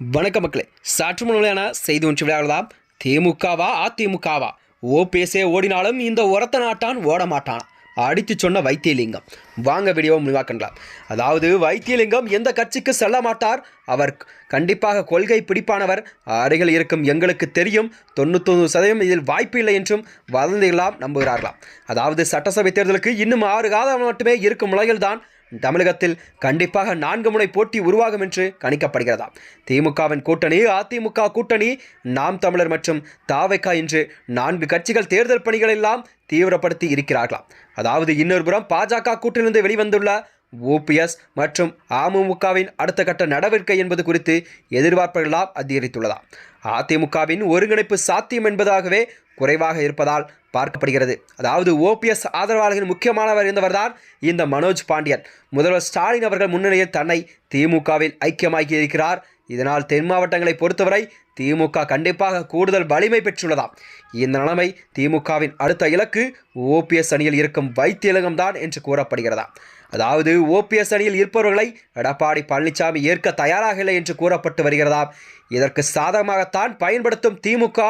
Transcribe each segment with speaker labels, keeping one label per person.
Speaker 1: வணக்க மக்களே சற்று முன்னாடியான செய்தி ஒன்று விளையாடலாம் திமுகவா அதிமுகவா? ஓபிஎஸ்ஏ ஓடினாலும் இந்த உரத்த நாட்டான் ஓட மாட்டான் அடித்து சொன்ன வைத்தியலிங்கம். வாங்க வீடியோ முடிவாக்கலாம் அதாவது வைத்தியலிங்கம் எந்த கட்சிக்கு செல்ல மாட்டார்? அவர் கண்டிப்பாக கொள்கை பிடிப்பானவர். அருகில் இருக்கும் எங்களுக்கு தெரியும் தொண்ணூத்தொன்று சதவீதம் இதில் வாய்ப்பு இல்லை என்றும் வதந்திகளாம் நம்புகிறார்களாம். அதாவது சட்டசபை தேர்தலுக்கு இன்னும் ஆறு காலம் மட்டுமே இருக்கும் நிலையில்தான் தமிழகத்தில் கண்டிப்பாக நான்கு முனை போட்டி உருவாகும் என்று கணிக்கப்படுகிறதா? திமுகவின் கூட்டணி அதிமுக கூட்டணி நாம் தமிழர் மற்றும் தாவைக்கா என்று நான்கு கட்சிகள் தேர்தல் பணிகள் எல்லாம் தீவிரப்படுத்தி இருக்கிறார்களாம் அதாவது இன்னொரு புறம் பாஜக கூட்டிலிருந்து வெளிவந்துள்ள ஓபிஎஸ் மற்றும் அமமுகவின் அடுத்த கட்ட நடவடிக்கை என்பது குறித்து எதிர்பார்ப்புகளாம் அதிகரித்துள்ளதா? அதிமுகவின் ஒருங்கிணைப்பு சாத்தியம் என்பதாகவே குறைவாக இருப்பதால் பார்க்கப்படுகிறது. அதாவது ஓபிஎஸ் ஆதரவாளர்களின் முக்கியமானவர் இருந்தவர்தான் இந்த மனோஜ் பாண்டியன். முதல்வர் ஸ்டாலின் அவர்கள் முன்னிலையில் தன்னை திமுகவில் ஐக்கியமாக்கி இருக்கிறார் இதனால் தென் மாவட்டங்களை பொறுத்தவரை திமுக கண்டிப்பாக கூடுதல் வலிமை பெற்றுள்ளதாம். இந்த நிலைமை திமுகவின் அடுத்த இலக்கு ஓபிஎஸ் அணியில் இருக்கும் வைத்தியலகம் தான் என்று கூறப்படுகிறதா? அதாவது ஓபிஎஸ் அணியில் இருப்பவர்களை எடப்பாடி பழனிசாமி ஏற்க தயாராக இல்லை என்று கூறப்பட்டு வருகிறதாம். இதற்கு சாதகமாகத்தான் பயன்படுத்தும் திமுக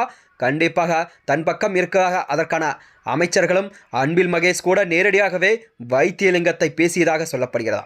Speaker 1: கண்டிப்பாக தன் பக்கம் இருக்காக அதற்கான அமைச்சர்களும் அன்பில் மகேஷ் கூட நேரடியாகவே வைத்தியலிங்கத்தை பேசியதாக சொல்லப்படுகிறதா.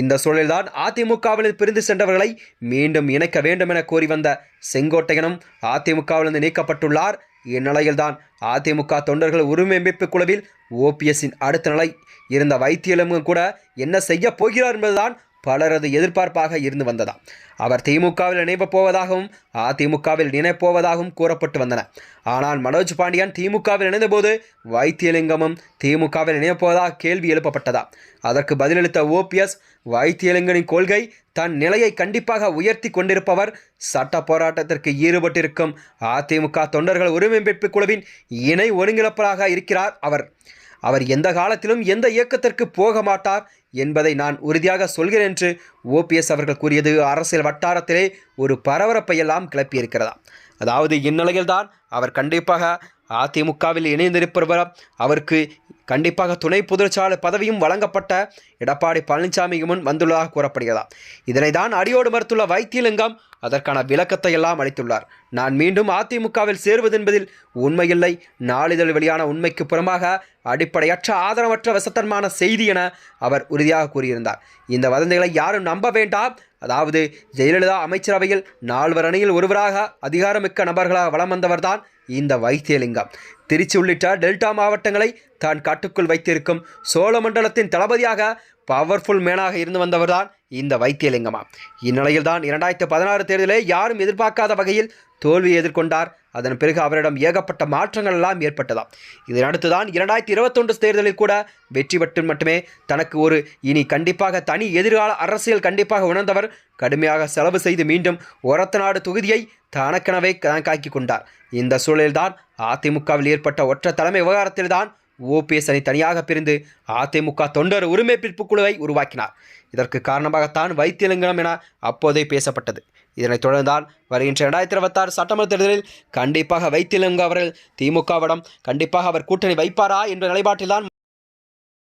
Speaker 1: இந்த சூழலில்தான் அதிமுகவில் பிரிந்து சென்றவர்களை மீண்டும் இணைக்க வேண்டும் என கோரி வந்த செங்கோட்டையனும் அதிமுகவிலிருந்து நீக்கப்பட்டுள்ளார். இந்நிலையில்தான் அதிமுக தொண்டர்கள் உரிமை மீட்பு குழுவில் ஓபிஎஸ்ஸின் அடுத்த நிலை இருந்த வைத்தியலிங்கம் கூட என்ன செய்ய போகிறார் என்பதுதான் பலரது எதிர்பார்ப்பாக இருந்து வந்ததா அவர் திமுகவில் இணையப் போவதாகவும் அதிமுகவில் இணைப்போவதாகவும் கூறப்பட்டு வந்தன. ஆனால் மனோஜ் பாண்டியன் திமுகவில் இணைந்தபோது வைத்தியலிங்கமும் திமுகவில் இணைப்போவதாக கேள்வி எழுப்பப்பட்டதா? அதற்கு பதிலளித்த ஓபிஎஸ் வைத்தியலிங்கனின் கொள்கை தன் நிலையை கண்டிப்பாக உயர்த்தி கொண்டிருப்பவர் சட்ட போராட்டத்திற்கு ஈடுபட்டிருக்கும் அதிமுக தொண்டர்கள் ஒருங்கிணைப்பு குழுவின் இணை ஒருங்கிணைப்பராக இருக்கிறார் அவர். அவர் எந்த காலத்திலும் எந்த இயக்கத்திற்கு போக மாட்டார் என்பதை நான் உறுதியாக சொல்கிறேன் என்று ஓபிஎஸ் அவர்கள் கூறியது. அரசியல் வட்டாரத்திலே ஒரு பரபரப்பை எல்லாம் கிளப்பியிருக்கிறதா? அதாவது இந்நிலையில்தான் அவர் கண்டிப்பாக அதிமுகவில் இணைந்திருப்பவர். அவருக்கு கண்டிப்பாக துணை பொதுச்சாளர் பதவியும் வழங்கப்பட்ட எடப்பாடி பழனிசாமிக்கு முன் வந்துள்ளதாக கூறப்படுகிறதா? இதனை தான் அடியோடு மறுத்துள்ள வைத்தியலிங்கம் அதற்கான விளக்கத்தை எல்லாம் அளித்துள்ளார். நான் மீண்டும் அதிமுகவில் சேருவது என்பதில் உண்மையில்லை. நாளிதழ் வெளியான உண்மைக்கு புறமாக அடிப்படையற்ற ஆதரவற்ற வசத்தன்மான செய்தி என அவர் உறுதியாக கூறியிருந்தார். இந்த வதந்திகளை யாரும் நம்ப வேண்டாம் அதாவது ஜெயலலிதா அமைச்சரவையில் நால்வர் அணியில் ஒருவராக அதிகாரமிக்க நபர்களாக வலம் வந்தவர்தான் இந்த வைத்தியலிங்கம். திருச்சி உள்ளிட்ட டெல்டா மாவட்டங்களை தான் காட்டுக்குள் வைத்திருக்கும் சோழமண்டலத்தின் தளபதியாக பவர்ஃபுல் மேனாக இருந்து வந்தவர் தான் இந்த வைத்தியலிங்கமா. இந்நிலையில்தான் இரண்டாயிரத்தி பதினாறு தேர்தலில் யாரும் எதிர்பார்க்காத வகையில் தோல்வியை எதிர்கொண்டார். அதன் பிறகு அவரிடம் ஏகப்பட்ட மாற்றங்கள் எல்லாம் ஏற்பட்டதாம். இதனடுத்து தான் இரண்டாயிரத்தி இருபத்தொன்று தேர்தலில் கூட வெற்றி பெற்று மட்டுமே தனக்கு ஒரு இனி கண்டிப்பாக தனி எதிர்கால அரசியல் கண்டிப்பாக உணர்ந்தவர் கடுமையாக செலவு செய்து மீண்டும் ஒரத்தநாடு தொகுதியை தனக்கெனவே கணக்காக்கி கொண்டார். இந்த சூழலில்தான் அதிமுகவில் ஏற்பட்ட ஒற்ற தலைமை விவகாரத்தில்தான் ஓபிஎஸ் அணி தனியாக பிரிந்து அதிமுக தொண்டர் உரிமை பிற்பு குழுவை உருவாக்கினார். இதற்கு காரணமாகத்தான் வைத்தியலிங்கம் என அப்போதே பேசப்பட்டது. இதனைத் தொடர்ந்தால் வருகின்ற இரண்டாயிரத்தி இருபத்தாறு சட்டமன்ற தேர்தலில் கண்டிப்பாக வைத்தியலிங்கம் அவர்கள் திமுகவிடம் கண்டிப்பாக அவர் கூட்டணி வைப்பாரா என்ற நிலைப்பாட்டில்தான்